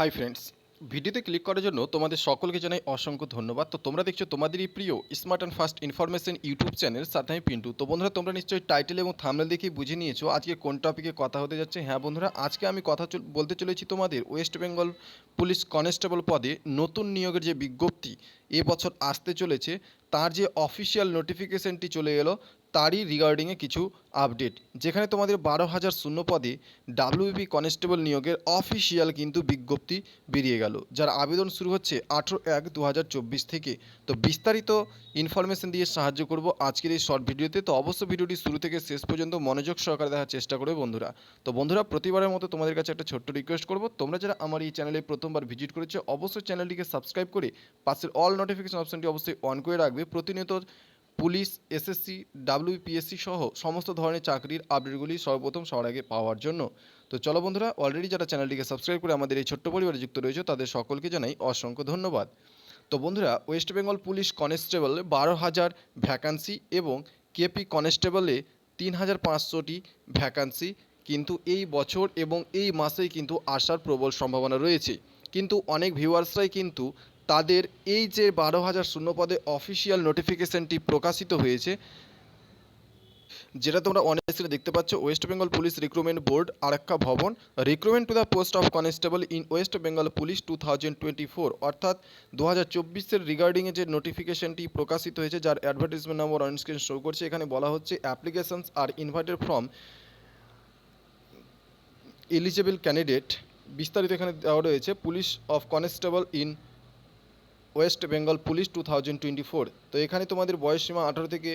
Hi friends ভিডিওতে click করার জন্য তোমাদের সকলকে জানাই অসংখ্য ধন্যবাদ। তো তোমরা দেখছ তোমাদেরই প্রিয় smart and fast information YouTube channel সাথে আমি পিন্টু তো বন্ধুরা, তোমরা নিশ্চয়ই টাইটেল এবং থামনেল দেখে বুঝে নিয়েছো আজকে কোন টপিকে কথা হতে যাচ্ছে। হ্যাঁ বন্ধুরা, আজকে আমি কথা বলতে চলেছি তোমাদের ওয়েস্ট বেঙ্গল পুলিশ কনস্টেবল পদে নতুন নিয়োগের যে বিজ্ঞপ্তি এবছর আসতে চলেছে, তার যে অফিসিয়াল নোটিফিকেশনটি চলে এলো তারই রিগার্ডিংয়ে কিছু আপডেট যেখানে তোমাদের বারো হাজার শূন্য পদে ডাব্লিউবি কনস্টেবল নিয়োগের অফিসিয়াল কিন্তু বিজ্ঞপ্তি বেরিয়ে গেল, যার আবেদন শুরু হচ্ছে আঠেরো এক দু থেকে। তো বিস্তারিত ইনফরমেশন দিয়ে সাহায্য করব আজকের এই শর্ট ভিডিওতে তো অবশ্য ভিডিওটি শুরু থেকে শেষ পর্যন্ত মনোযোগ সহকারে দেখার চেষ্টা করবে বন্ধুরা। তো বন্ধুরা, প্রতিবারের মতো তোমাদের কাছে একটা ছোট্ট রিকোয়েস্ট করব। তোমরা যারা আমার এই চ্যানেলে প্রথমবার ভিজিট করেছ, অবশ্যই চ্যানেলটিকে সাবস্ক্রাইব করে পাশের অল নোটিফিকেশন অপশনটি অবশ্যই অন করে রাখবে। প্রতিনিয়ত পুলিশ এসএসসি ডাব্লিউপিএসসি সহ সমস্ত ধরনের চাকরির আপডেটগুলি সর্বপ্রথম সবার আগে পাওয়ার জন্য। তো চলো বন্ধুরা অলরেডি যারা চ্যানেলটিকে সাবস্ক্রাইব করে আমাদের এই ছোট্ট পরিবারে যুক্ত রয়েছে, তাদের সকলকে জানাই অসংখ্য ধন্যবাদ। তো বন্ধুরা ওয়েস্ট বেঙ্গল পুলিশ কনস্টেবল বারো হাজার ভ্যাকান্সি এবং কেপি কনস্টেবলে তিন হাজার পাঁচশোটি ভ্যাকান্সি কিন্তু এই বছর এবং এই মাসেই কিন্তু আসার প্রবল সম্ভাবনা রয়েছে। কিন্তু অনেক ভিউয়ার্সরাই কিন্তু তাদের এই যে বারো হাজার শূন্য পদে অফিসিয়াল নোটিফিকেশনটি প্রকাশিত হয়েছে, যেটা তোমরা অনেস্টলি দেখতে পাচ্ছ West Bengal police recruitment board Arakshya Bhavan. Recruitment to the post of constable in West Bengal police two thousand twenty four অর্থাৎ দু হাজার চব্বিশের রিগার্ডিংয়ে যে নোটিফিকেশনটি প্রকাশিত হয়েছে, যার advertisement number on screen show করছে, এখানে বলা হচ্ছে applications are invited from eligible candidate বিস্তারিত এখানে দেওয়া রয়েছে police of constable in West Bengal police two thousand twenty four. তো এখানে তোমাদের বয়সসীমা আঠারো থেকে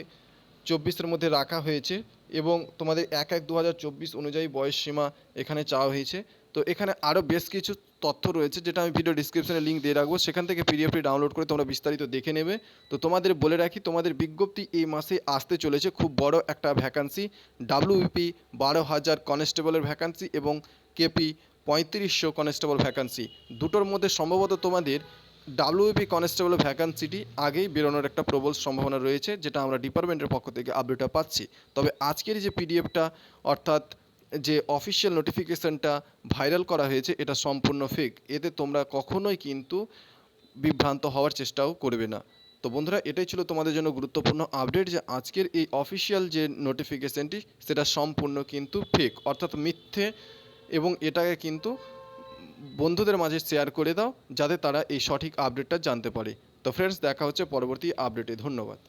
চব্বিশের মধ্যে রাখা হয়েছে এবং তোমাদের এক এক দু হাজার চব্বিশ অনুযায়ী বয়সসীমা এখানে চাওয়া হয়েছে। তো এখানে আরও বেশ কিছু তথ্য রয়েছে যেটা আমি ভিডিও ডিসক্রিপশনে লিঙ্ক দিয়ে রাখব। সেখান থেকে পিডিএফটি ডাউনলোড করে তোমরা বিস্তারিত দেখে নেবে। তো তোমাদের বলে রাখি, তোমাদের বিজ্ঞপ্তি এই মাসে আসতে চলেছে খুব বড় একটা ভ্যাকান্সি ডাব্লিউপি বারো হাজার কনস্টেবলের ভ্যাকান্সি এবং কেপি পঁয়ত্রিশশো কনস্টেবল ভ্যাকান্সি দুটোর মধ্যে সম্ভবত তোমাদের ডাব্লিউপি কনস্টেবল ভ্যাকান্সিটি আগেই বেরোনোর একটা প্রবল সম্ভাবনা রয়েছে, যেটা আমরা ডিপার্টমেন্টের পক্ষ থেকে আপডেটটা পাচ্ছি। তবে আজকের যে পিডিএফটা অর্থাৎ যে অফিসিয়াল নোটিফিকেশনটা ভাইরাল করা হয়েছে, এটা সম্পূর্ণ ফেক এতে তোমরা কখনোই কিন্তু বিভ্রান্ত হওয়ার চেষ্টাও করবে না। তো বন্ধুরা, এটাই ছিল তোমাদের জন্য গুরুত্বপূর্ণ আপডেট যে আজকের এই অফিসিয়াল যে নোটিফিকেশনটি সেটা সম্পূর্ণ কিন্তু ফেক অর্থাৎ মিথ্যে, এবং এটাকে কিন্তু বন্ধুদের মাঝে শেয়ার করে দাও, যাতে তারা এই সঠিক আপডেটটা জানতে পারে। তো ফ্রেন্ডস দেখা হচ্ছে পরবর্তী আপডেটে ধন্যবাদ।